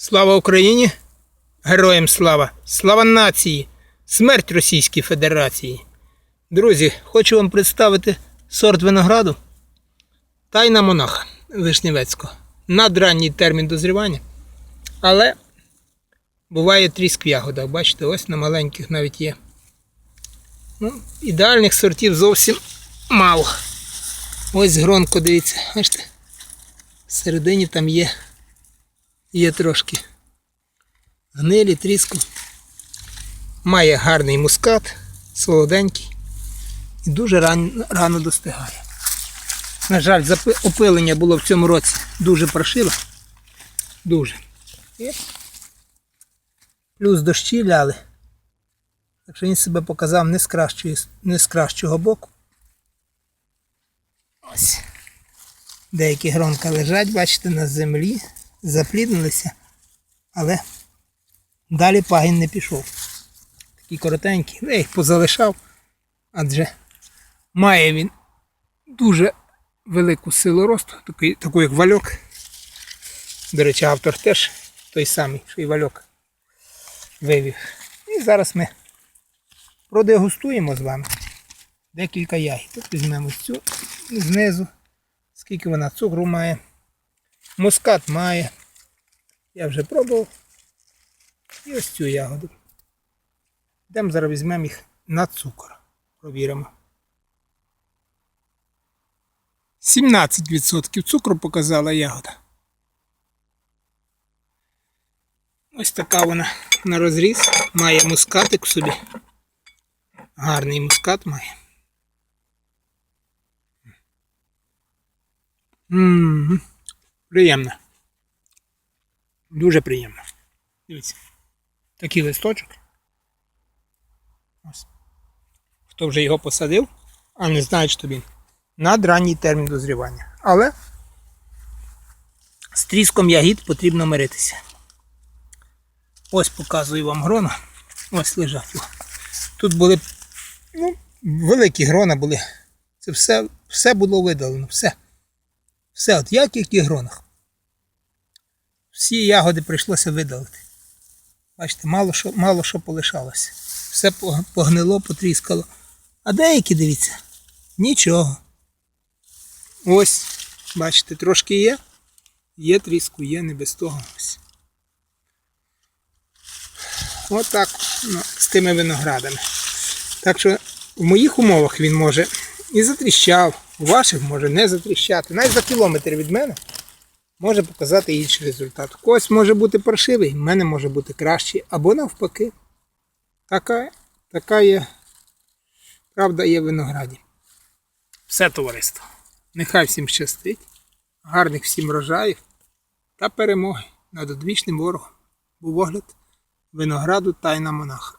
Слава Україні! Героям слава! Слава нації! Смерть Російській Федерації! Друзі, хочу вам представити сорт винограду Тайна монаха Вишневецького. Надранній термін дозрівання. Але буває тріск в ягодах. Бачите, ось на маленьких навіть є. Ну, ідеальних сортів зовсім мало. Ось гронко, дивіться, бачите? Всередині там є, є трошки гнилі, тріску. Має гарний мускат, солоденький і дуже рано, рано достигає. На жаль, опилення було в цьому році дуже паршиве. Дуже. Плюс дощі ляли. Так що він себе показав не з, кращої, не з кращого боку. Ось. Деякі гронка лежать, бачите, на землі, запліднилися, але далі пагін не пішов. Такі коротенькі. Я їх позалишав, адже має він дуже велику силу росту, такий, таку як вальок. До речі, автор теж той самий, що і вальок вивів. І зараз ми продегустуємо з вами декілька ягід. Тут візьмемо цю знизу, скільки вона цукру має. Мускат має. Я вже пробував. І ось цю ягоду. Йдемо зараз візьмемо їх на цукор. Провіримо. 17% цукру показала ягода. Ось така вона на розріз. Має мускатик в собі. Гарний мускат має. М, Приємно. Дуже приємно. Дивіться. Такий листочок. Ось. Хто вже його посадив, а не знає, що він надранній термін дозрівання. Але з тріском ягід потрібно миритися. Ось показую вам грона. Ось лежать. Тут були ну, великі грона були. Це все, все було видалено. Все. Все, от як і гронах. Всі ягоди прийшлося видалити. Бачите, мало що, мало що полишалося. Все погнило, потріскало. А деякі, дивіться, нічого. Ось, бачите, трошки є. Є тріску, є не без того. Ось. Отак ну, з тими виноградами. Так що в моїх умовах він може і затріщав, у ваших може не затріщати. Навіть за кілометр від мене може показати інший результат. У когось може бути паршивий, в мене може бути кращий, або навпаки. Така, така є правда є в винограді. Все товариство. Нехай всім щастить, гарних всім рожаїв та перемоги над одвічним ворогом. Був огляд винограду тайна монаха.